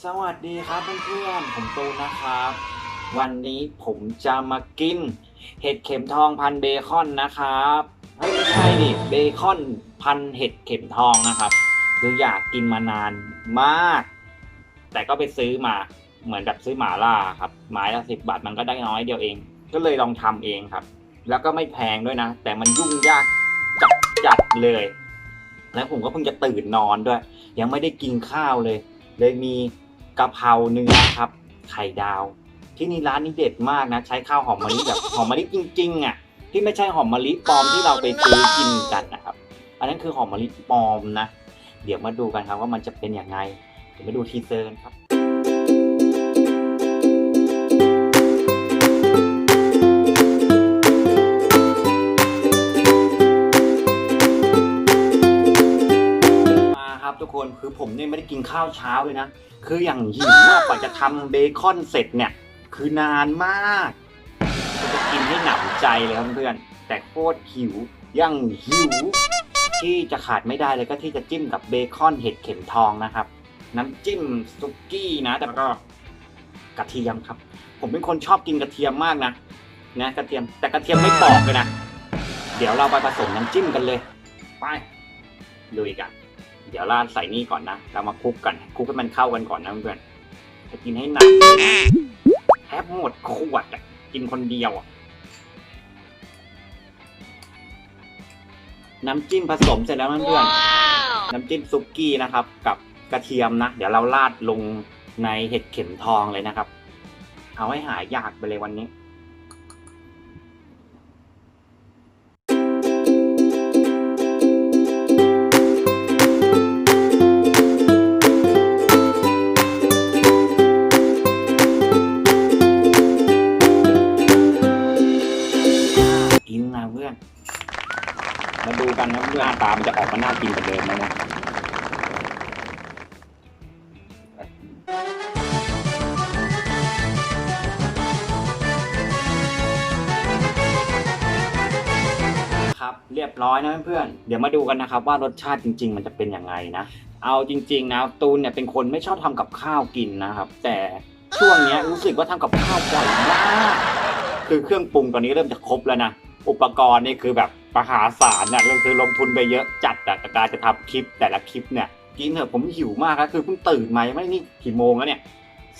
สวัสดีครับเพื่อนๆผมตูนนะครับ วันนี้ผมจะมากิน เห็ดเข็มทองพันเบคอนนะครับไม่ใช่ดิเบคอนพันเห็ดเข็มทองนะครับ คืออยากกินมานานมาก แต่ก็ไปซื้อมาเหมือนแบบซื้อหมาล่าครับไม้ละสิบบาทมันก็ได้น้อยเดียวเอง ก็เลยลองทำเองครับ แล้วก็ไม่แพงด้วยนะ แต่มันยุ่งยากจัดจัดเลย แล้วผมก็เพิ่งจะตื่นนอนด้วย ยังไม่ได้กินข้าวเลย เลยมีกะเพราเนื้อครับ ไข่ดาว ที่นี่ร้านนี้เด็ดมากนะ ใช้ข้าวหอมมะลิแบบหอมมะลิจริงๆอะที่ไม่ใช่หอมมะลิปลอมที่เราไปซื้อกินกันนะครับ อันนั้นคือหอมมะลิปลอมนะ เดี๋ยวมาดูกันครับว่ามันจะเป็นยังไงเดี๋ยวมาดูทีเซอร์กันครับ คน คือผมเนี่ยไม่ได้กินข้าวเช้าเลยนะ คืออย่างหิวว่ากว่าจะทำเบคอนเสร็จเนี่ย คือนานมากจะกินให้หนำใจเลยครับเพื่อนแต่โคตรหิวยังหิว ที่จะขาดไม่ได้เลยก็ที่จะจิ้มกับเบคอนเห็ดเข็มทองนะครับ น้ำจิ้มซุกี้นะแต่ก็กระเทียมครับ ผมเป็นคนชอบกินกระเทียมมากนะนะกระเทียมแต่กระเทียมไม่ปอกเลยนะ เดี๋ยวเราไปผสมน้ำจิ้มกันเลย ไปลุยกัน เดี๋ยวราดใส่นี่ก่อนนะ เรามาคลุกกันคลุกให้มันเข้ากันก่อนนะเพื่อนจะกินให้หนักเลยนะแทบหมดขวดอะกินคนเดียวอะน้ำจิ้มผสมเสร็จแล้วเพื่อนๆน้ำจิ้มซุกี้นะครับ กับกระเทียมนะ เดี๋ยวเราราดลงในเห็ดเข็มทองเลยนะครับ เอาให้หายากไปเลยวันนี้ ครับ เรียบร้อยนะเพื่อนๆเดี๋ยวมาดูกันนะครับว่ารสชาติจริง ๆ มันจะเป็นยังไงนะ เอาจริง ๆ นะตูนเนี่ยเป็นคนไม่ชอบทำกับข้าวกินนะครับ แต่ช่วงนี้รู้สึกว่าทำกับข้าวบ่อยมากคือเครื่องปรุงตอนนี้เริ่มจะครบแล้วนะอุปกรณ์นี่คือแบบมหาศาลนะก็คือลงทุนไปเยอะจัดแต่การจะทำคลิปแต่ละคลิปเนี่ยกินเถอะผมหิวมากแล้วคือเพิ่งตื่นมายังไม่นี่กี่โมงแล้วเนี่ย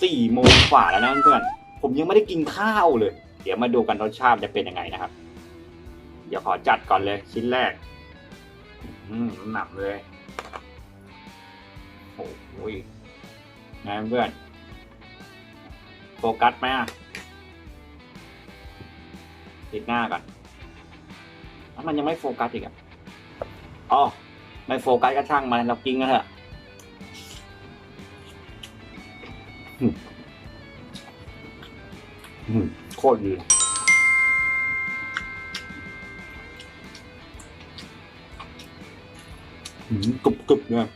สี่โมงกว่าแล้วนะเพื่อนผมยังไม่ได้กินข้าวเลย เดี๋ยวมาดูกันรสชาติจะเป็นยังไงนะครับ ดี๋ยวขอจัดก่อนเลยชิ้นแรก อืมหนักเลย โอ้ยนะเพื่อน โฟกัสไหมอะติดหน้าก่อนถ้ามันยังไม่โฟกัสอีกอะอ๋อ ไม่โฟกัสก็ช่างมันเรากินกันเถอะอืมอืมโคตรดี กรุบกรุบเนี่ย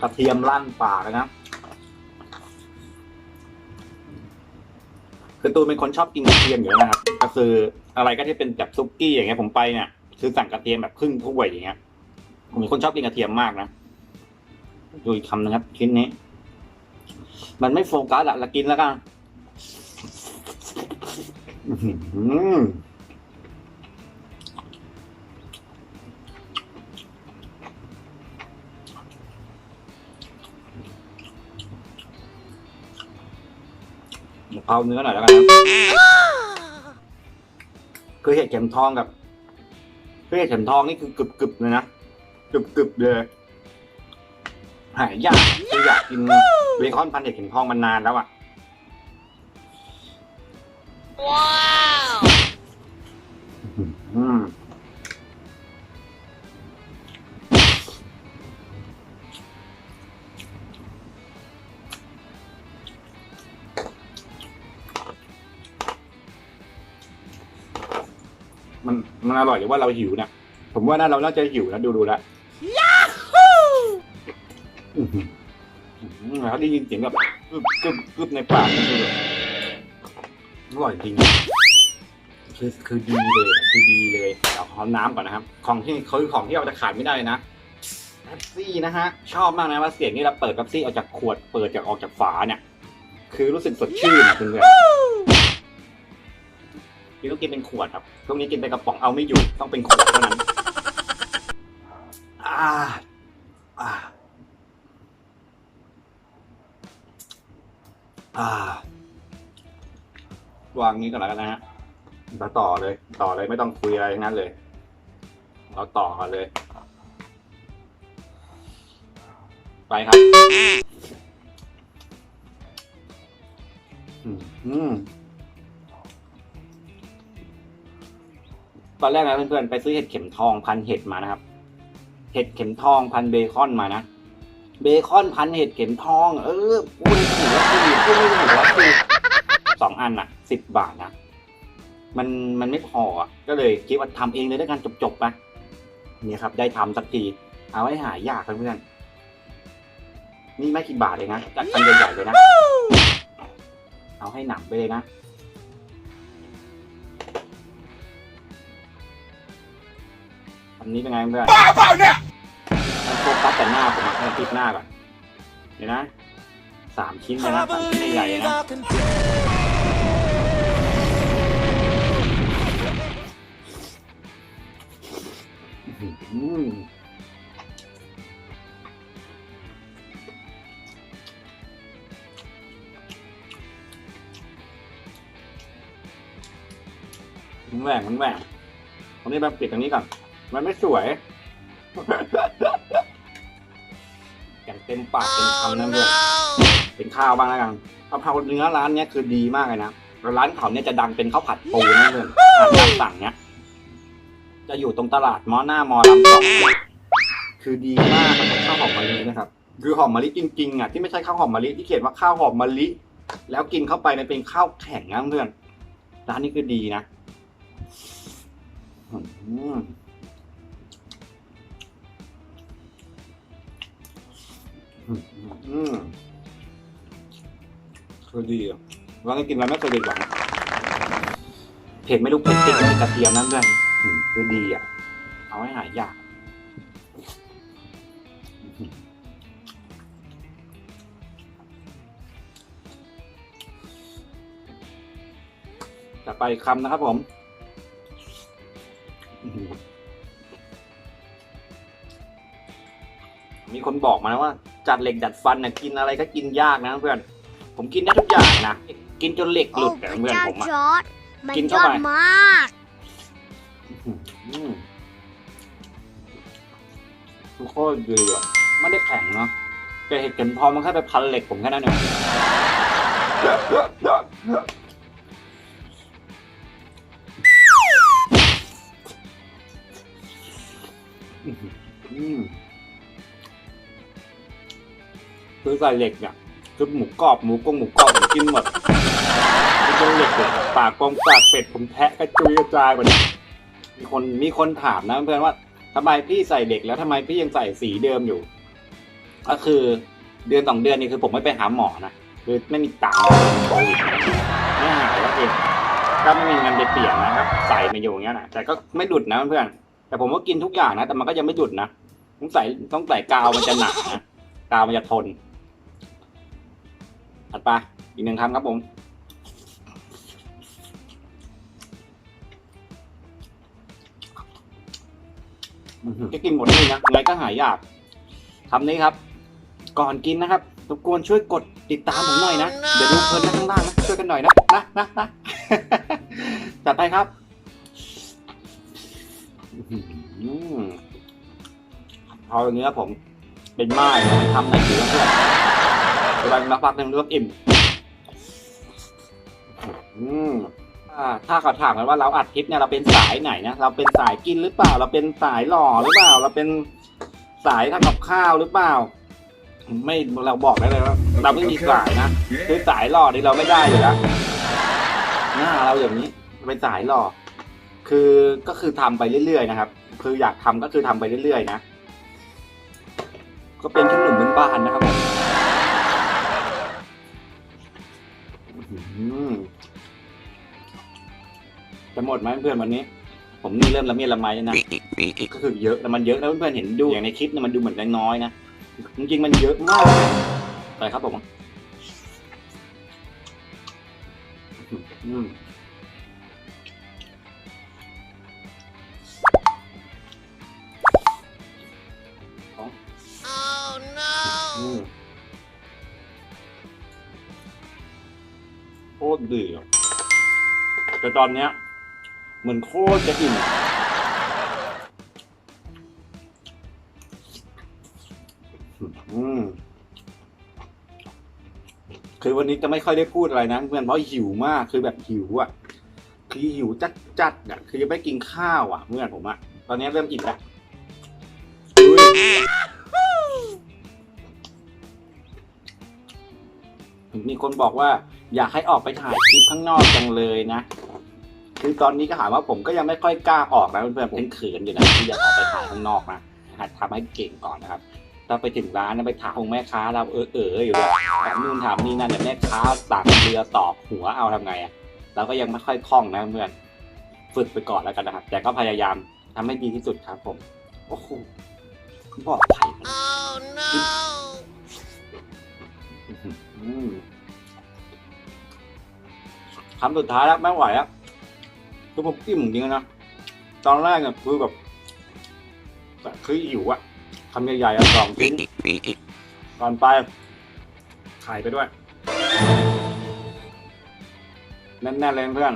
กระเทียมลั่นปากนะคือตูนเป็นคนชอบกินกระเทียมอยู่แล้วนะครับ ก็คืออะไรก็ที่เป็นแบบซุกี้อย่างเงี้ยผมไปเนี่ยคือสั่งกระเทียมแบบครึ่งถ้วยอย่างเงี้ยผมเป็นคนชอบกินกระเทียมมากนะดูอีกคำนะครับชิ้นนี้ มันไม่โฟกัสอะละกินแล้วกันอื้อหือเอาเนื้อหน่อยแล้วกันครับคือเห็ดเข็มทองกับคือเห็ดเข็มทองนี่คือกรึบๆเลยนะกรึบๆเลย หายากคืออยากกินเบคอนพันเห็ดเข็มทองมานานแล้วอะ Wow! อืมมันมันอร่อยหรือว่าเราหิวเนี่ยผมว่าน่าเราน่าจะหิวนะดูดูแล้ว อื้อหืออื้อแล้วได้ยินเสียงแบบกึบกึบกึบในปากนี่คือแบบอร่อยจริงคือคือดีเลยอะคือดีเลยเดี๋ยวขอน้ำก่อนนะครับ ของที่คือของที่เราจะขาดไม่ได้นะแป๊ซี่นะฮะ ชอบมากนะว่าเสียงนี่เราเปิดแป๊ซี่ออกจากขวดเปิดจากออกจากฝาเนี่ย คือรู้สึกสดชื่นนะเพื่อนๆพี่ต้องกินเป็นขวดครับช่วงนี้กินเป็นกระป๋องเอาไม่อยู่ต้องเป็นขวดเท่านั้น อ่า อ่า อ่า วางนี้ก่อนแล้วกันนะฮะเราต่อเลย ต่อเลยไม่ต้องคุยอะไรทั้งนั้นเลย เราต่อกันเลย ไปครับ อืมตอนแรกนะเพื่อนๆไปซื้อเห็ดเข็มทองพันเห็ดมานะครับ เห็ดเข็มทองพันเบคอนมานะ เบคอนพันเห็ดเข็มทอง เออพูดถูกแล้วคือ พูดไม่ถูกแล้วคือสองอันอะสิบบาทนะมันมันไม่พออะก็เลยคิดว่าทำเองเลยด้วยกันจบๆไปเนี่ยครับ ได้ทำสักทีเอาไว้หายากเพื่อนๆนี่ไม่กี่บาทเลยนะจากคันใหญ่ๆเลยนะเอาให้หนังไปเลยนะอันนี้เป็นไงเพื่อนบ้าเปล่าเนี่ยมันโฟกัสแต่หน้าผมอะให้ติดหน้าก่อนเดี๋ยวนะ สามชิ้นเลยนะสามชิ้นใหญ่ๆเลยนะอืมมันแหว่งมันแหว่งตรงนี้มาปิดตรงนี้ก่อน มันไม่สวยอย่างเต็มปากเต็มคำนะเพื่อน็นข้าวบ้างแล้วกันกะเพราเนื้อร้านเนี้ยคือดีมากเลยนะร้านเขาเนี่ยจะดังเป็นข้าวผัดปูนะเพื่อนอาหารตามสั่งเนี้ยจะอยู่ตรงตลาดมอหน้ามอลำสองคือดีมากกับข้าวหอมมะลินะครับ คือหอมมะลิจริงๆอะที่ไม่ใช่ข้าวหอมมะลิที่เขียนว่าข้าวหอมมะลิ แล้วกินเข้าไปเนี่ยเป็นข้าวแข็งนะเพื่อนร้านนี้คือดีนะอืม คือดีอะร้านนี้กินแล้วไม่เคยผิดหวังเผ็ดไม่รู้เผ็ดติดกับกระเทียมนั่นเพื่อนอืมคือดีอะ เอาให้หายยากจะไปคำนะครับผม มีคนบอกมานะว่า จัดเหล็กดัดฟันนะกินอะไรก็กินยากนะเพื่อน ผมกินได้ทุกอย่างนะ กินจนเหล็กหลุโอ้ดพแต่ระเพื่อนเจ้าผมอะจอร์ดมันกินยเข้าอไปดมากอืมทุกโคตรดีอะไม่ได้แข็งเนาะแต่เห็ดเข็มทองมันแค่ไปพันเหล็กผมแค่นั้นเองอืมคือใส่เหล็กเนี่ย คือหมูกรอบหมูกงหมูกรอบผมกินหมดกินจนเหล็กเลยปากกองปากเป็ดผมแทะกระจุยกระจายหมดมีคนมีคนถามนะเพื่อนว่าทำไมพี่ใส่เด็กแล้วทำไมพี่ยังใส่สีเดิมอยู่ ก็คือเดือนสองเดือนนี่คือผมไม่ไปหาหมอนะคือไม่มีตังค์โควิดไม่หายแล้วเองก็ไม่มีเงินไปเปลี่ยนนะครับ ใส่มาอยู่อย่างเงี้ยนะแต่ก็ไม่ดุดนะเพื่อนแต่ผมก็กินทุกอย่างนะ แต่มันก็ยังไม่ดุดนะต้องใส่ต้องใส่กาวมันจะหนักนะกาวมันจะทน ถัดไปอีกหนึ่งคำครับผม จะกินหมดนี่นะยังไงก็หายยากคำนี้ครับ ก่อนกินนะครับรบกวนช่วยกดติดตามผมหน่อยนะ เดี๋ยวดูเพลินนะข้างล่างนะ ช่วยกันหน่อยนะ นะนะนะจัดไปครับอื้อหือพออย่างนี้ครับผมเป็นไม้นะทำในอยู่เพื่อน กำลังมาพักหนึ่งเลือกอิ่มอืมอ่าถ้าเขาถามกันว่าเราอัดคลิปเนี่ยเราเป็นสายไหนนะเราเป็นสายกินหรือเปล่า เราเป็นสายหล่อหรือเปล่า เราเป็นสายทำกับข้าวหรือเปล่า ไม่เราบอกได้เลยว่าเราไม่มีสายนะคือสายหล่อนี่เราไม่ได้อยู่แล้วหน้าเราอย่างนี้เป็นสายหล่อคือก็คือทำไปเรื่อยๆนะครับ คืออยากทำก็คือทำไปเรื่อยๆนะก็เป็นแค่หนุ่มบ้านๆนะครับ จะหมดไหมเพื่อนวันนี้ ผมนี่เริ่มละเมียดละไมแล้วนะก็คือเยอะแต่มันเยอะนะเพื่อนเห็นดูอย่างในคลิปเนี่ยมันดูเหมือนน้อยนะจริงๆมันเยอะมากอะไรครับผมอืม ตรดีอะแต่ตอนเนี้ย เหมือนโคตรจะอิ่มอืมคือวันนี้จะไม่ค่อยได้พูดอะไรนะเพื่อนเพราะหิวมากคือแบบหิวอะ คือหิวจัดจัดอะ คือยังไม่กินข้าวอะเพื่อนผมอะตอนนี้เริ่มอิ่มแล้วมีคนบอกว่า อยากให้ออกไปถ่ายคลิปข้างนอกจังเลยนะ คือตอนนี้ก็ถามว่าผมก็ยังไม่ค่อยกล้าออกนะเพื่อนๆผมเขินๆอยู่นะที่อยากออกไปถ่ายข้างนอกนะหัดทำให้เก่งก่อนนะครับถ้าไปถึงร้านนะไปถามของแม่ค้าเราเออเอออยู่เลยถามนู่นถามนี่นั่นเดี๋ยวแม่ค้าต่างเรือตอกหัวเอาทำไงอะเราก็ยังไม่ค่อยคล่องนะเพื่อนฝึกไปก่อนแล้วกันนะครับ แต่ก็พยายามทำให้ดีที่สุดครับ ผมโอ้โหบอกไผ่ Oh no! คำสุดท้ายแล้วไม่ไหวแล้วคือผมอิ่มจริงนะตอนแรกเนี่ยคือแบบแบบคือหิวอะคำใหญ่ๆอะสองชิ้นก่อนไปไข่ไปด้วยแน่นๆเลยเพื่อน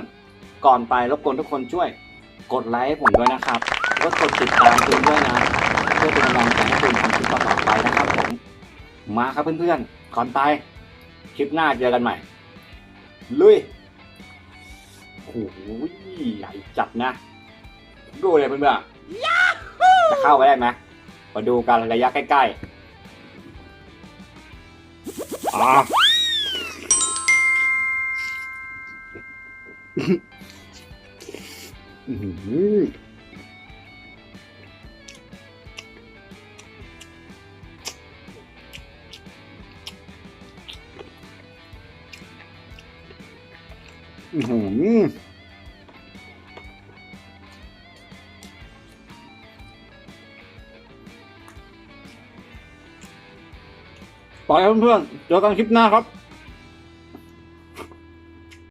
ก่อนไปรบกวนทุกคนช่วย กดไลค์ให้ผมด้วยนะครับแล้วกดติดตามคุณด้วยนะเพื่อเป็นกำลังใจให้คุณทำคลิปต่อไปนะครับผมมาครับเพื่อนๆก่อนไปคลิปหน้าเจอกันใหม่ ลุย โอ้โหใหญ่จัดนะ ดูเลยเพื่อนๆจะเข้าไปได้ไหมมาดูกันระยะใกล้ๆอ่าอื้อ ไปครับเพื่อนๆเจอกันคลิปหน้าครับ